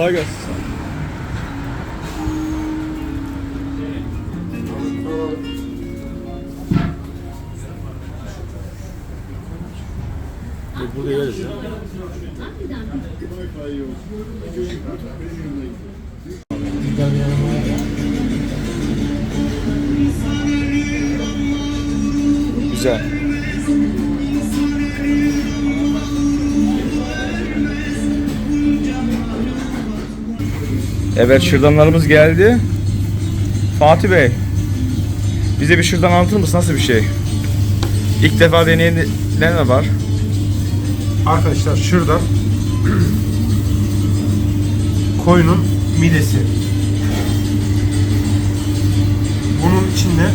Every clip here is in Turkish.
Kolay gelsin. Burada yeriz ya. Güzel. Evet şırdanlarımız geldi. Fatih Bey. Bize bir şırdan anlatır mısın? Nasıl bir şey? İlk defa deneyenler var? Arkadaşlar şurada koyunun midesi. Bunun içinde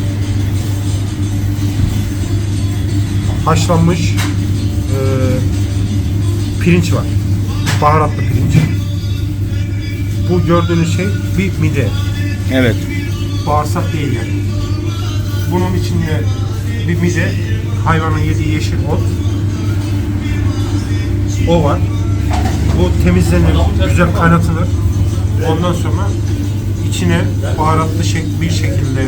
haşlanmış eee, pirinç var. Baharatlı pirinç. Bu gördüğünüz şey bir mide. Evet. Bağırsak değil yani. Bunun içinde bir mide, hayvanın yediği yeşil ot. O var. Bu temizlenir, güzel kaynatılır. Ondan sonra içine baharatlı şek bir şekilde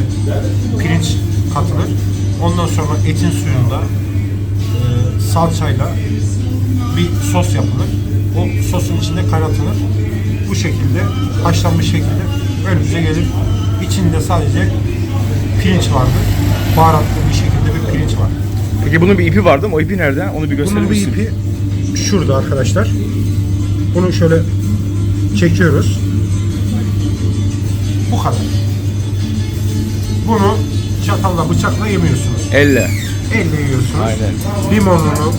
pirinç katılır. Ondan sonra etin suyunda e, salçayla bir sos yapılır. O sosun içinde kaynatılır. Bu şekilde haşlanmış şekilde önümüze gelir. İçinde sadece pirinç vardır. Baharatlı bir şekilde bir pirinç var. Peki bunun bir ipi vardı mı? O ipi nerede? Onu bir gösterir Bunun bir misin? ipi şurada arkadaşlar. Bunu şöyle çekiyoruz. Bu kadar. Bunu çatalla bıçakla yemiyorsunuz. Elle. Elle yiyorsunuz. Aynen. Limonunu,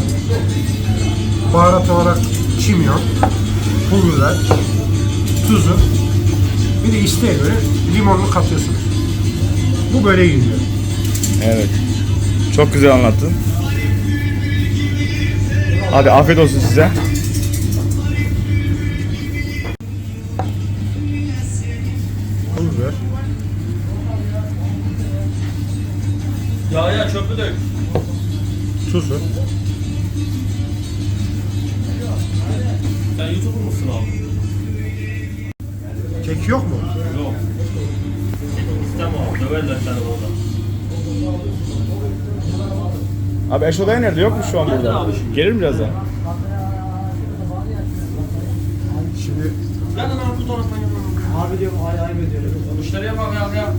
baharat olarak kimyon, pul biber, tuzu, bir de isteğe göre limonunu katıyorsunuz. Bu böyle yiyiliyor. Evet. Çok güzel anlattın. Hadi afiyet olsun size. Pul biber, Ya ya çöpü dök. tuzu, Sen YouTuber musun abi? Kek yok mu? Yok. Abi. Döverler seni orada. Abi Eş Odaya nerede? Yok mu şu an burada? Gelir mi birazdan? Şimdi Gelin abi bu taraftan diyorum ay ay ediyorum. Müşteriye bak ya ya.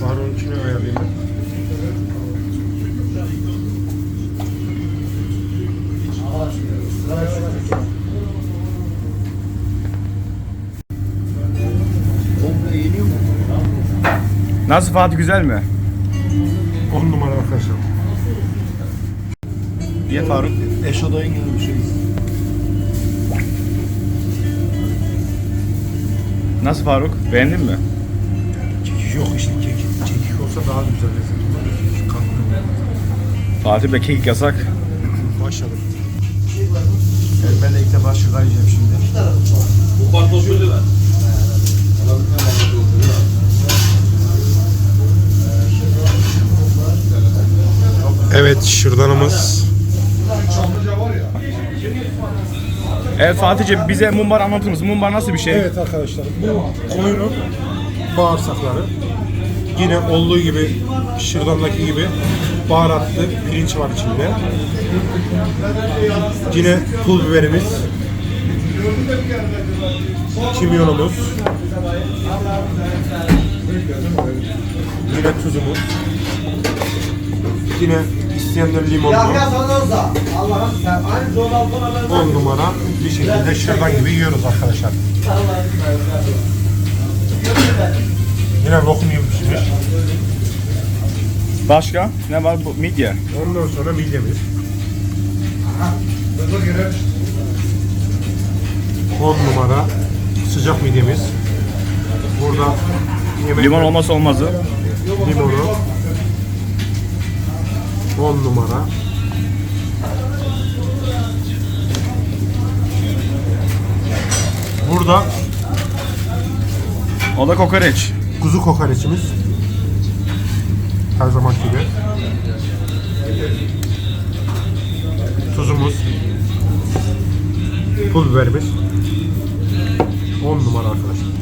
Faruk'un içine ayarlayayım ben. Nasıl Fatih güzel mi? 10 numara arkadaşlar. Niye Faruk? Eşodayın gibi bir şey. Nasıl Faruk? Beğendin mi? Kekik yok işte kekik. Kekik olsa daha güzel lezzet olur. Fatih Bey kekik yasak. Başladım. Evet, ben de ilk defa şırdan yiyeceğim şimdi. Bu kartoşuydu ben. Evet şırdanımız. Evet Fatih'ciğim bize mumbar anlatır mısın? Mumbar nasıl bir şey? Evet arkadaşlar bu koyunun bağırsakları. Yine olduğu gibi şırdandaki gibi baharatlı pirinç var içinde. Yine pul biberimiz. Kimyonumuz. Yine tuzumuz. Yine isteyenler limonlu. Ya sanırsa Allah'ım sen aynı zor altına 10 numara bir şekilde şırdan gibi yiyoruz arkadaşlar. Yine lokum gibi pişmiş. Başka? Ne var bu? Midye. Ondan sonra midyemiz. 10 numara sıcak midyemiz. Burada yemek Limon olmazsa olmazı. limonu. 10 numara. Burada O da kokoreç. kuzu kokoreçimiz. Her zaman gibi. Tuzumuz. Pul biberimiz. 10 numara arkadaşlar.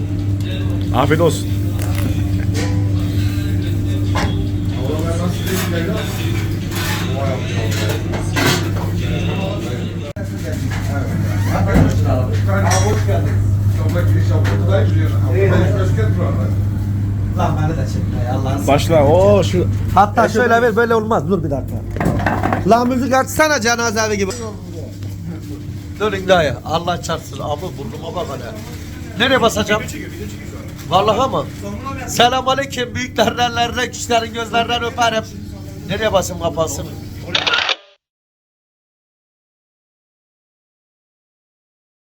Afiyet olsun. Başla. Oo şu Hatta şöyle ver böyle olmaz dur bir dakika. Lan müzik açsana cenaze evi gibi. Dönün dayı Allah çarpsın abi burnuma bak hele. Nereye basacağım? Vallahi ama. Selam aleyküm büyüklerin ellerinden küçüklerin gözlerinden öperim. Nereye basayım kapansın?